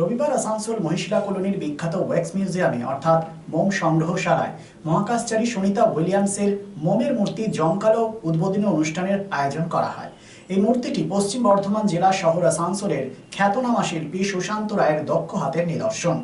রবিবার আসানসোল মহিষলা কলোনির বিখ্যাত ওয়েক্স মিউজিয়ামে অর্থাৎ মোম সংগ্রহশালায় মহাকাশচারী সুনিতা উইলিয়ামসের মোমের মূর্তি জমকালো উদ্বোধনী অনুষ্ঠানের আয়োজন করা হয় এই মূর্তিটি পশ্চিম বর্ধমান জেলা শহর আসানসোলের খ্যাতনামা শিল্পী সুশান্ত রায়ের দক্ষ হাতের নিদর্শন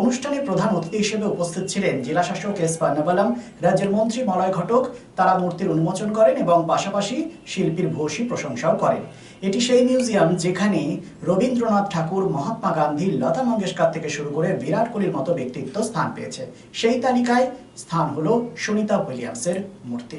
অনুষ্ঠানে প্রধান অতিথি হিসেবে উপস্থিত ছিলেন জেলা শাসক এস পান্নাবালাম রাজ্যের মন্ত্রী মলয় ঘটক তারা মূর্তির উন্মোচন করেন এবং পাশাপাশি শিল্পীর ভূয়সী প্রশংসাও করেন এটি সেই মিউজিয়াম যেখানে রবীন্দ্রনাথ ঠাকুর মহাত্মা গান্ধী লতা মঙ্গেশকর থেকে শুরু করে বিরাট কোহলির মতো ব্যক্তিত্ব স্থান পেয়েছে সেই তালিকায় স্থান হলো সুনিতা উইলিয়ামসের মূর্তি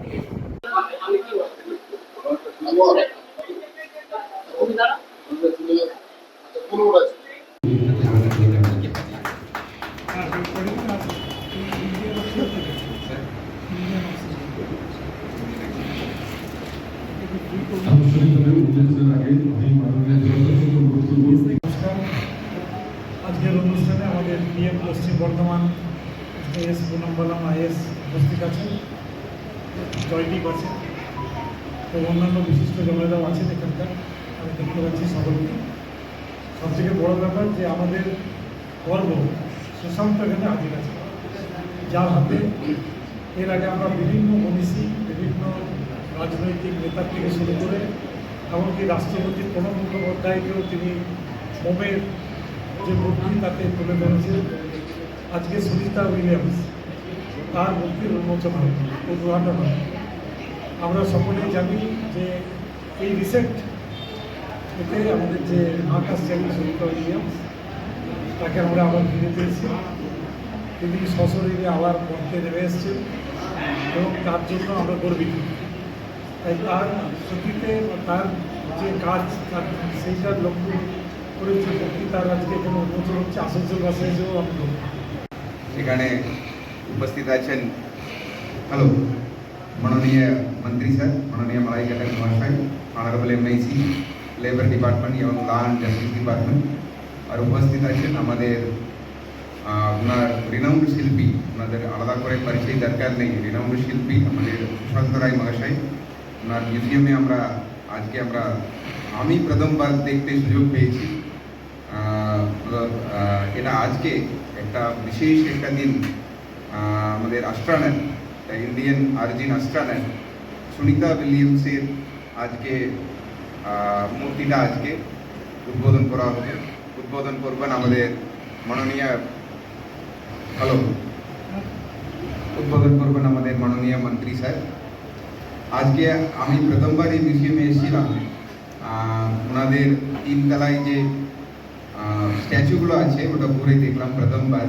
রোড আছে আজকের অনুষ্ঠানে আমাদের নিয়ে পশ্চিম বর্ধমান এস পুনম্বলম আইএস উপস্থিত আছেন জয়দীপ আছে এবং অন্যান্য বিশিষ্ট জনেরাও আছে এখানকার আমি দেখতে পাচ্ছি সকলকে সবথেকে বড় ব্যাপার যে আমাদের গর্ব সুশান্ত এখানে আগে আছে যার হাতে এর আগে আমরা বিভিন্ন মনীষী বিভিন্ন রাজনৈতিক নেতার থেকে শুরু করে এমনকি রাষ্ট্রপতি প্রণব মুখোপাধ্যায়কেও তিনি মোমের যে মূর্তি তাকে তুলে ধরেছেন আজকে সুনিতা উইলিয়ামস তার মূর্তির উন্মোচন হয় উদ্ঘাটন হয় আমরা সকলেই জানি যে এই রিসেন্ট এতে আমাদের যে আকাশ চ্যানেল সুবিধা নিয়ম তাকে আমরা আবার ফিরে পেয়েছি তিনি সশরীরে আবার পড়তে নেমে এসছেন এবং তার জন্য আমরা গর্বিত তাই তার স্মৃতিতে তার যে কাজ তার সেইটার লক্ষ্য করে সত্যি তার আজকে এখানে উন্মোচন হচ্ছে আসানসোলবাসী হিসেবেও আমি সেখানে উপস্থিত আছেন হ্যালো মাননীয় মন্ত্রী স্যার মাননীয় মালাইকাটা কুমার সাহেব অনারেবল এমআইসি লেবার ডিপার্টমেন্ট এবং লা অ্যান্ড জাস্টিস ডিপার্টমেন্ট আর উপস্থিত আছেন আমাদের আপনার রিনাউন্ড শিল্পী ওনাদের আলাদা করে পরিচয় দরকার নেই রিনাউন্ড শিল্পী আমাদের সুশান্ত রায় মহাশয় ওনার মিউজিয়ামে আমরা আজকে আমরা আমি প্রথমবার দেখতে সুযোগ পেয়েছি এটা আজকে একটা বিশেষ একটা দিন আমাদের অ্যাস্ট্রানট ইন্ডিয়ান আর্জিন অ্যাস্ট্রানট সুনিতা উইলিয়ামসের আজকে मूर्ति आज के उद्बोधन उद्बोधन करणन्य हलो उद्बोधन कर माननीय मंत्री साहेब आज के प्रथम बार म्यूजियम तीन तलाई जे स्टैचूगुल आटा देखल प्रथम बार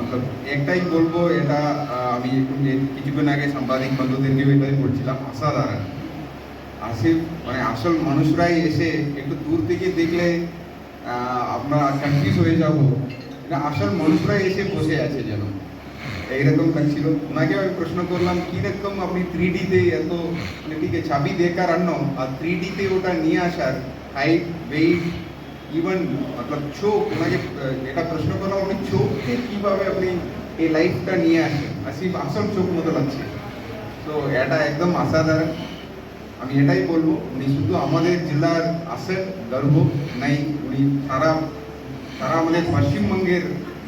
मतलब एकटाई बोलो एट कि आगे सम्पादिक बंधु देखिए असाधारण আসিফ মানে আসল মানুষরাই এসে একটু দূর থেকে দেখলে আমরা কনফিউজ হয়ে যাব এটা আসল মানুষরাই এসে বসে আছে যেন এইরকম ছিল ওনাকে আমি প্রশ্ন করলাম কীরকম আপনি থ্রি ডিতে এত মানে ঠিক আছে ছাবি দেখার আনো আর থ্রি ডিতে ওটা নিয়ে আসার হাইট ওয়েট ইভেন মতলব চোখ ওনাকে যেটা প্রশ্ন করলাম আপনি চোখকে কীভাবে আপনি এই লাইফটা নিয়ে আসেন আসিফ আসল চোখ মতো লাগছে তো এটা একদম অসাধারণ আমি এটাই বলবো উনি শুধু আমাদের জেলার আসেন গর্ব নাই উনি সারা সারা আমাদের পশ্চিমবঙ্গের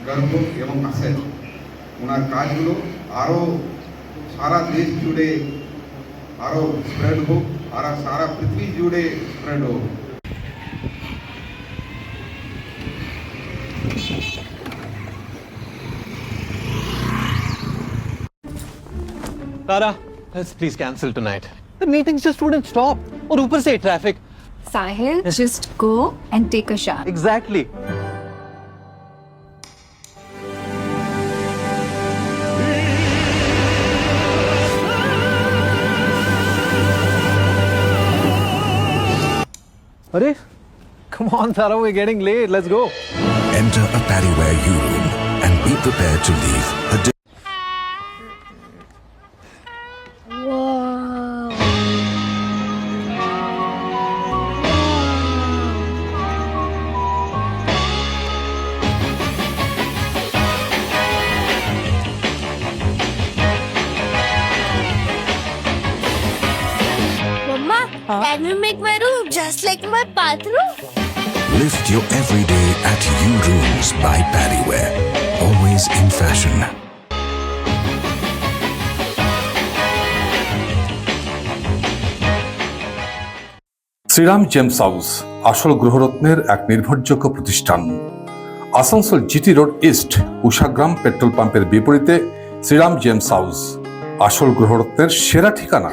গর্ব এবং আসেন ওনার কাজগুলো আরও সারা দেশ জুড়ে আরও স্প্রেড হোক আর সারা পৃথিবী জুড়ে স্প্রেড হোক Tara, let's please cancel tonight. The meetings just wouldn't stop. और ऊपर से traffic. Sahil, just go and take a shower. Exactly. अरे Come on, Tara, we're getting late. Let's go. Enter a Paddyware U room and be prepared to leave a di- Can you make my room just like my bathroom? Lift your everyday at you Rooms by Paddyware. Always in fashion. Shriram gems house আসল গ্রহরত্নের এক নির্ভরযোগ্য প্রতিষ্ঠান Asansol GT road east Ushagram petrol পাম্পের বিপরীতে Shriram gems house আসল গ্রহরত্নের সেরা ঠিকানা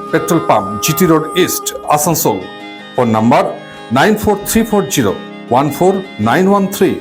Petrol Pump, GT Road East, Asansol. Phone number 94340 14913.